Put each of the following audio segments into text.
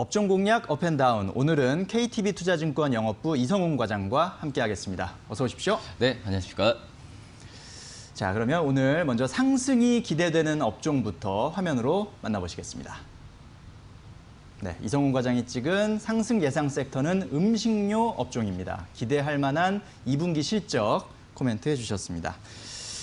업종 공략 업앤다운 오늘은 KTB 투자증권 영업부 이성훈 과장과 함께하겠습니다. 어서 오십시오. 네, 안녕하십니까. 자, 그러면 오늘 먼저 상승이 기대되는 업종부터 화면으로 만나보시겠습니다. 네, 이성훈 과장이 찍은 상승 예상 섹터는 음식료 업종입니다. 기대할 만한 2분기 실적 코멘트 해주셨습니다.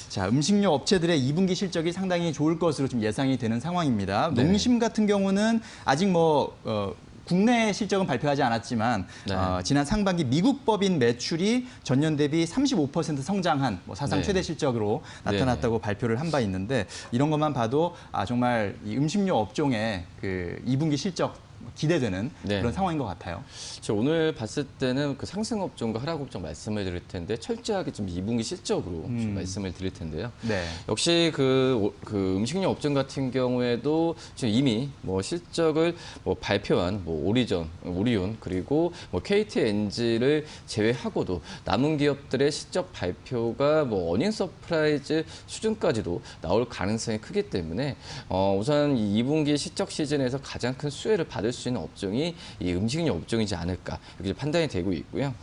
자, 음식료 업체들의 2분기 실적이 상당히 좋을 것으로 좀 예상이 되는 상황입니다. 네. 농심 같은 경우는 아직 뭐 어, 국내 실적은 발표하지 않았지만 네. 어, 지난 상반기 미국 법인 매출이 전년 대비 35% 성장한 뭐 사상 네. 최대 실적으로 나타났다고 발표를 한 바 있는데 이런 것만 봐도 아 정말 이 음식료 업종의 그 2분기 실적 기대되는 네. 그런 상황인 것 같아요. 저 오늘 봤을 때는 그 상승 업종과 하락 업종 말씀을 드릴 텐데 철저하게 좀 2분기 실적으로 좀 음. 말씀을 드릴 텐데요. 네. 역시 그, 오- 그 음식료 업종 같은 경우에도 지금 이미 뭐 실적을 뭐 발표한 뭐 오리전, 오리온 그리고 뭐 KTNG를 제외하고도 남은 기업들의 실적 발표가 뭐 어닝 서프라이즈 수준까지도 나올 가능성이 크기 때문에 어 우선 이 2분기 실적 시즌에서 가장 큰 수혜를 받을 수 있는 업종이 이 음식료 업종이지 않을까 이렇게 판단이 되고 있고요.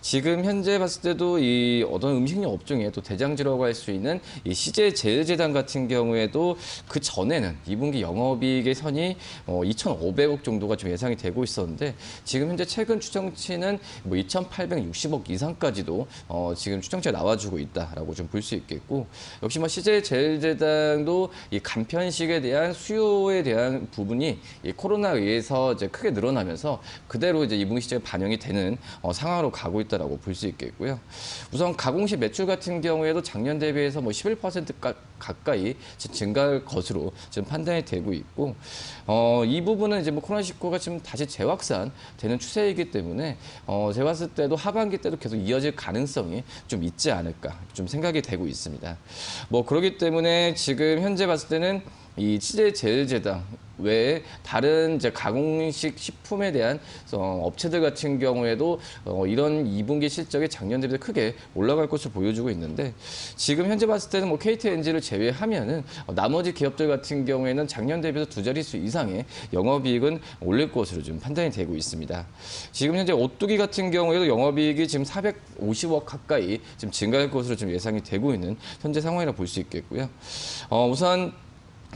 지금 현재 봤을 때도 이 어떤 음식료 업종에 또 대장지라고 할 수 있는 이 CJ 제일제당 같은 경우에도 그 전에는 2분기 영업이익의 선이 어 2,500억 정도가 좀 예상이 되고 있었는데 지금 현재 최근 추정치는 뭐 2,860억 이상까지도 어 지금 추정치가 나와주고 있다라고 좀 볼 수 있겠고 역시 뭐 CJ 제일제당도 이 간편식에 대한 수요에 대한 부분이 이 코로나에 의해서 이제 크게 늘어나면서 그대로 이제 2분기 시장에 반영이 되는 어, 상황으로 가고 있다라고 볼 수 있겠고요. 우선 가공식 매출 같은 경우에도 작년 대비해서 뭐 11% 가, 가까이 증가할 것으로 지금 판단이 되고 있고 어, 이 부분은 이제 뭐 코로나19가 지금 다시 재확산 되는 추세이기 때문에 어, 제가 봤을 때도 하반기 때도 계속 이어질 가능성이 좀 있지 않을까 좀 생각이 되고 있습니다. 뭐 그렇기 때문에 지금 현재 봤을 때는 이 치제 제일제당 외에 다른 이제 가공식 식품에 대한 어, 업체들 같은 경우에도 어, 이런 2분기 실적이 작년 대비 크게 올라갈 것으로 보여주고 있는데 지금 현재 봤을 때는 뭐 KTNG를 제외하면은 어, 나머지 기업들 같은 경우에는 작년 대비해서 두 자릿수 이상의 영업이익은 올릴 것으로 좀 판단이 되고 있습니다. 지금 현재 오뚜기 같은 경우에도 영업이익이 지금 450억 가까이 지금 증가할 것으로 좀 예상이 되고 있는 현재 상황이라 볼 수 있겠고요. 어, 우선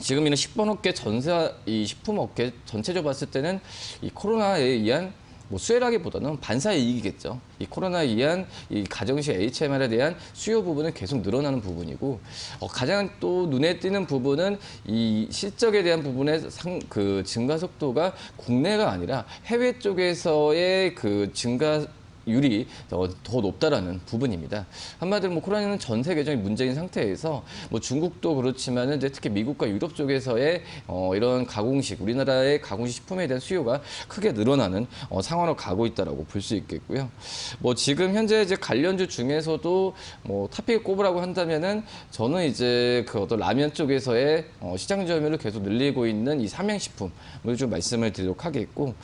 지금 이런 식품업계 전세 이 식품업계 전체적으로 봤을 때는 이 코로나에 의한 뭐 수혜라기보다는 반사 이익이겠죠. 이 코로나에 의한 이 가정식 HMR에 대한 수요 부분은 계속 늘어나는 부분이고 어, 가장 또 눈에 띄는 부분은 이 실적에 대한 부분의 상, 그 증가 속도가 국내가 아니라 해외 쪽에서의 그 증가 율이 더, 더 높다라는 부분입니다. 한마디로 뭐 코로나는 전 세계적인 문제인 상태에서 뭐 중국도 그렇지만은 이제 특히 미국과 유럽 쪽에서의 어, 이런 가공식 우리나라의 가공식 식품에 대한 수요가 크게 늘어나는 어, 상황으로 가고 있다라고 볼 수 있겠고요. 뭐 지금 현재 이제 관련주 중에서도 뭐 탑픽을 꼽으라고 한다면은 저는 이제 그 어떤 라면 쪽에서의 어, 시장 점유율을 계속 늘리고 있는 이 삼양식품을 좀 말씀을 드리도록 하겠고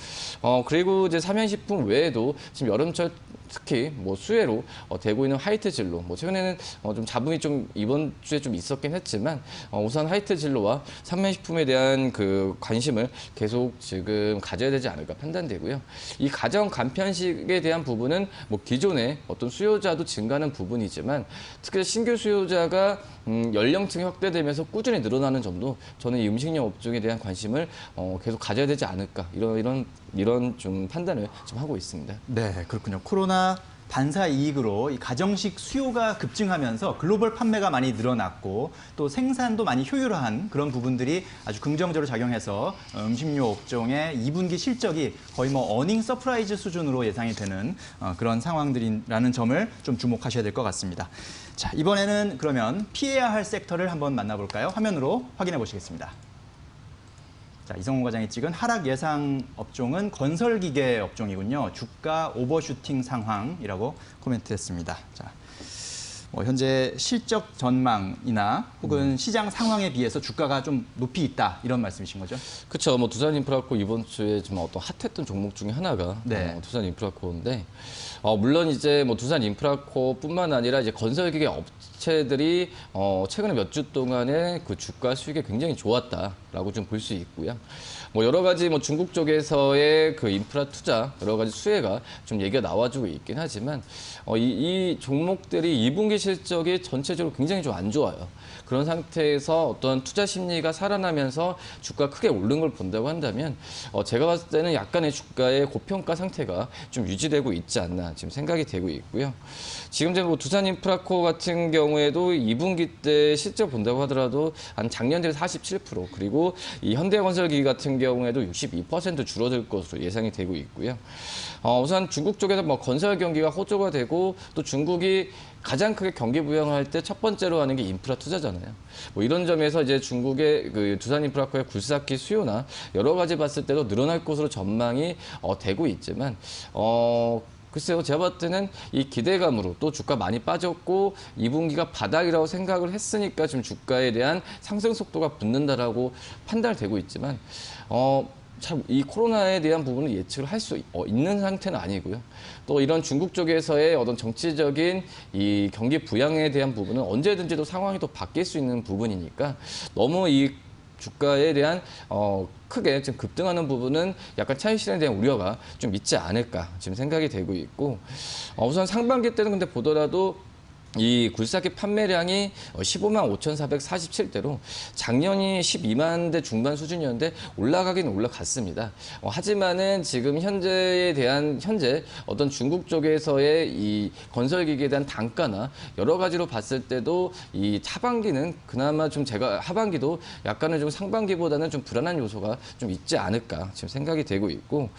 어 그리고 이제 삼양식품 외에도 지금 여름철 특히 뭐 수혜로 어, 되고 있는 화이트 진로 뭐 최근에는 어, 좀 잡음이 좀 이번 주에 좀 있었긴 했지만 어, 우선 화이트 진로와 삼면식품에 대한 그 관심을 계속 지금 가져야 되지 않을까 판단되고요. 이 가정 간편식에 대한 부분은 뭐 기존의 어떤 수요자도 증가하는 부분이지만 특히 신규 수요자가 음, 연령층이 확대되면서 꾸준히 늘어나는 점도 저는 이 음식료 업종에 대한 관심을 어, 계속 가져야 되지 않을까 이런 이런 이런 좀 판단을 좀 하고 있습니다. 네, 그렇군요. 코로나 반사 이익으로 이 가정식 수요가 급증하면서 글로벌 판매가 많이 늘어났고 또 생산도 많이 효율화한 그런 부분들이 아주 긍정적으로 작용해서 어, 음식료 업종의 2분기 실적이 거의 뭐 어닝 서프라이즈 수준으로 예상이 되는 어, 그런 상황들이라는 점을 좀 주목하셔야 될 것 같습니다. 자, 이번에는 그러면 피해야 할 섹터를 한번 만나볼까요? 화면으로 확인해 보시겠습니다. 자, 이성훈 과장이 찍은 하락 예상 업종은 건설기계 업종이군요. 주가 오버슈팅 상황이라고 코멘트했습니다. 자, 뭐 현재 실적 전망이나 혹은 시장 상황에 비해서 주가가 좀 높이 있다 이런 말씀이신 거죠? 그렇죠. 뭐 두산 인프라코 이번 주에 좀 어떤 핫했던 종목 중에 하나가 네. 어, 두산 인프라코인데 어, 물론 이제 뭐 두산 인프라코뿐만 아니라 이제 건설기계 업체들이 어, 최근에 몇 주 동안에 그 주가 수익이 굉장히 좋았다라고 좀 볼 수 있고요. 뭐 여러 가지 뭐 중국 쪽에서의 그 인프라 투자 여러 가지 수혜가 좀 얘기가 나와주고 있긴 하지만 어, 이, 이 종목들이 2분기 실적이 전체적으로 굉장히 좀 안 좋아요. 그런 상태에서 어떤 투자 심리가 살아나면서 주가 크게 오른 걸 본다고 한다면 어, 제가 봤을 때는 약간의 주가의 고평가 상태가 좀 유지되고 있지 않나 지금 생각이 되고 있고요. 지금 이제 뭐 두산 인프라코 같은 경우에도 2분기 때 실적 본다고 하더라도 한 작년 대비 47% 그리고 이 현대건설기 같은 경우에도 62% 줄어들 것으로 예상이 되고 있고요. 어, 우선 중국 쪽에서 뭐 건설 경기가 호조가 되고 또 중국이 가장 크게 경기 부양할 때 첫 번째로 하는 게 인프라 투자잖아요. 뭐 이런 점에서 이제 중국의 그 두산 인프라코의 굴삭기 수요나 여러 가지 봤을 때도 늘어날 것으로 전망이 어, 되고 있지만 어, 글쎄요, 제가 봤을 때는 이 기대감으로 또 주가 많이 빠졌고 2분기가 바닥이라고 생각을 했으니까 지금 주가에 대한 상승 속도가 붙는다라고 판단이 되고 있지만 어, 참 이 코로나에 대한 부분을 예측을 할 수 있는 상태는 아니고요. 또 이런 중국 쪽에서의 어떤 정치적인 이 경기 부양에 대한 부분은 언제든지 도 상황이 또 바뀔 수 있는 부분이니까 너무 이 주가에 대한 어, 크게 지금 급등하는 부분은 약간 차익 실현에 대한 우려가 좀 있지 않을까 지금 생각이 되고 있고 어, 우선 상반기 때는 근데 보더라도 이 굴삭기 판매량이 15만 5,447대로 작년이 12만 대 중반 수준이었는데 올라가긴 올라갔습니다. 어, 하지만은 지금 현재에 대한 현재 어떤 중국 쪽에서의 이 건설 기기에 대한 단가나 여러 가지로 봤을 때도 이 하반기는 그나마 좀 제가 하반기도 약간은 좀 상반기보다는 좀 불안한 요소가 좀 있지 않을까 지금 생각이 되고 있고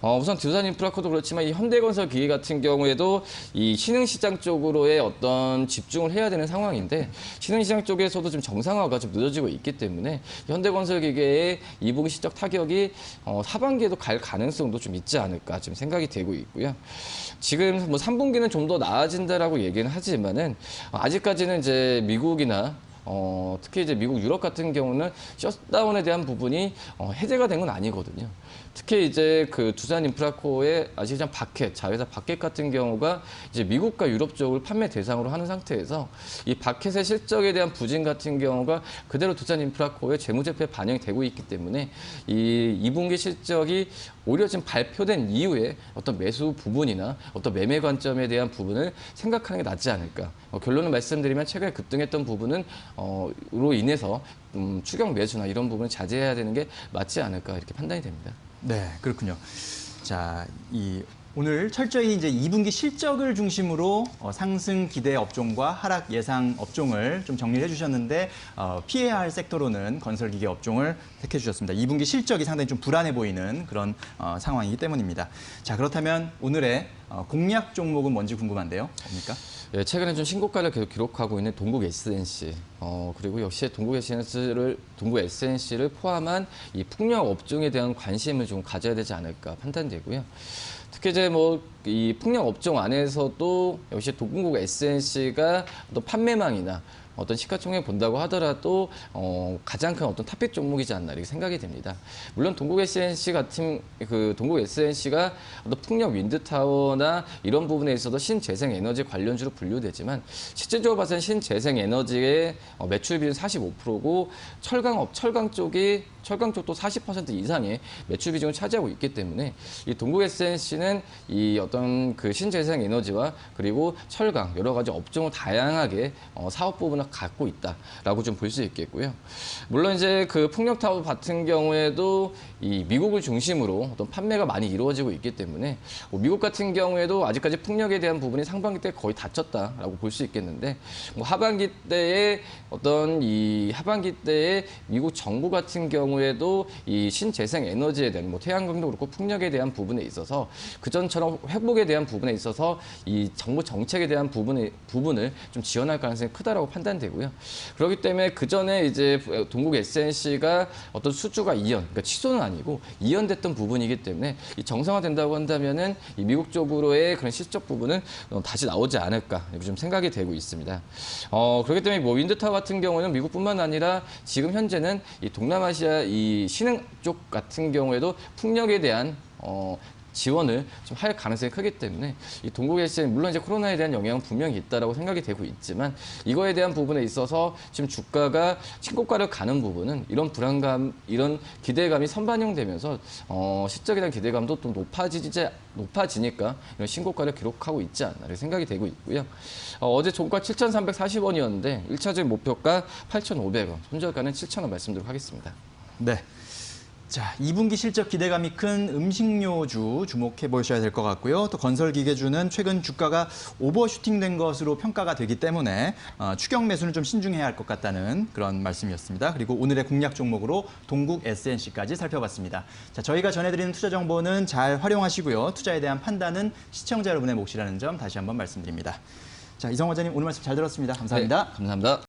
어, 우선 두산 인프라코도 그렇지만 이 현대건설 기계 같은 경우에도 이 신흥 시장 쪽으로의 어떤 집중을 해야 되는 상황인데 신흥시장 쪽에서도 좀 정상화가 좀 늦어지고 있기 때문에 현대건설 기계의 2분기 실적 타격이 어, 하반기에도 갈 가능성도 좀 있지 않을까 지금 생각이 되고 있고요. 지금 뭐 3분기는 좀 더 나아진다라고 얘기는 하지만은 아직까지는 이제 미국이나 어, 특히 이제 미국, 유럽 같은 경우는 셧다운에 대한 부분이 어, 해제가 된 건 아니거든요. 특히 이제 그 두산 인프라코의 아시잖 바켓, 자회사 바켓 같은 경우가 이제 미국과 유럽 쪽을 판매 대상으로 하는 상태에서 이 바켓의 실적에 대한 부진 같은 경우가 그대로 두산 인프라코의 재무제표에 반영이 되고 있기 때문에 이 2분기 실적이 오히려 지금 발표된 이후에 어떤 매수 부분이나 어떤 매매 관점에 대한 부분을 생각하는 게 낫지 않을까. 어, 결론을 말씀드리면 최근에 급등했던 부분은 어, 로 인해서 음, 추경 매수나 이런 부분을 자제해야 되는 게 맞지 않을까 이렇게 판단이 됩니다. 네, 그렇군요. 자, 이 오늘 철저히 이제 2분기 실적을 중심으로 어, 상승 기대 업종과 하락 예상 업종을 좀 정리해 주셨는데 어, 피해야 할 섹터로는 건설 기계 업종을 택해 주셨습니다. 2분기 실적이 상당히 좀 불안해 보이는 그런 어, 상황이기 때문입니다. 자, 그렇다면 오늘의 어, 공략 종목은 뭔지 궁금한데요. 뭡니까? 예, 최근에 좀 신고가를 계속 기록하고 있는 동국 SNC, 어, 그리고 역시 동국 SNC를, 동국 SNC를 포함한 이 풍력 업종에 대한 관심을 좀 가져야 되지 않을까 판단되고요. 특히 이제 뭐 이 풍력 업종 안에서도 역시 동국 SNC가 또 판매망이나 어떤 시가총액 본다고 하더라도 어, 가장 큰 어떤 탑픽 종목이지 않나 이렇게 생각이 됩니다. 물론 동국 SNC 같은 그 동국 SNC가 어떤 풍력 윈드타워나 이런 부분에 있어서 신재생 에너지 관련주로 분류되지만 실질적으로 봐서는 신재생 에너지의 어, 매출 비율 45%고 철강업 철강 쪽이 철강 쪽도 40% 이상의 매출 비중을 차지하고 있기 때문에 이 동국 SNC는 이 어떤 그 신재생 에너지와 그리고 철강 여러 가지 업종을 다양하게 어, 사업 부분을 갖고 있다라고 좀 볼 수 있겠고요. 물론 이제 그 풍력 타워 같은 경우에도 이 미국을 중심으로 어떤 판매가 많이 이루어지고 있기 때문에 뭐 미국 같은 경우에도 아직까지 풍력에 대한 부분이 상반기 때 거의 닫혔다라고 볼 수 있겠는데 뭐 하반기 때에 어떤 이 하반기 때에 미국 정부 같은 경우에도 이 신재생 에너지에 대한 뭐 태양광도 그렇고 풍력에 대한 부분에 있어서 그전처럼 회복에 대한 부분에 있어서 이 정부 정책에 대한 부분에 부분을 좀 지원할 가능성이 크다라고 판단되고요. 그렇기 때문에 그 전에 이제 동국 SNC가 어떤 수주가 이연, 그러니까 취소는 아니 고 이연됐던 부분이기 때문에 이 정상화된다고 한다면은 이 미국 쪽으로의 그런 실적 부분은 어, 다시 나오지 않을까 이렇게 좀 생각이 되고 있습니다. 어, 그렇기 때문에 뭐 윈드타워 같은 경우는 미국뿐만 아니라 지금 현재는 이 동남아시아 이 신흥 쪽 같은 경우에도 풍력에 대한 어, 지원을 좀 할 가능성이 크기 때문에 이 동국 SN 물론 이제 코로나에 대한 영향은 분명히 있다라고 생각이 되고 있지만 이거에 대한 부분에 있어서 지금 주가가 신고가를 가는 부분은 이런 불안감, 이런 기대감이 선반영되면서 어, 실적에 대한 기대감도 또 높아지지 높아지니까 이런 신고가를 기록하고 있지 않나 이렇게 생각이 되고 있고요. 어, 제 종가 7,340원이었는데 1차적인 목표가 8,500원, 손절가는 7,000원 말씀드리도록 하겠습니다. 네. 자, 2분기 실적 기대감이 큰 음식료주 주목해 보셔야 될 것 같고요. 또 건설기계주는 최근 주가가 오버슈팅된 것으로 평가가 되기 때문에 어, 추격 매수는 좀 신중해야 할 것 같다는 그런 말씀이었습니다. 그리고 오늘의 공략 종목으로 동국 SNC까지 살펴봤습니다. 자, 저희가 전해드리는 투자 정보는 잘 활용하시고요. 투자에 대한 판단은 시청자 여러분의 몫이라는 점 다시 한번 말씀드립니다. 자, 이성 원장님 오늘 말씀 잘 들었습니다. 감사합니다. 네, 감사합니다.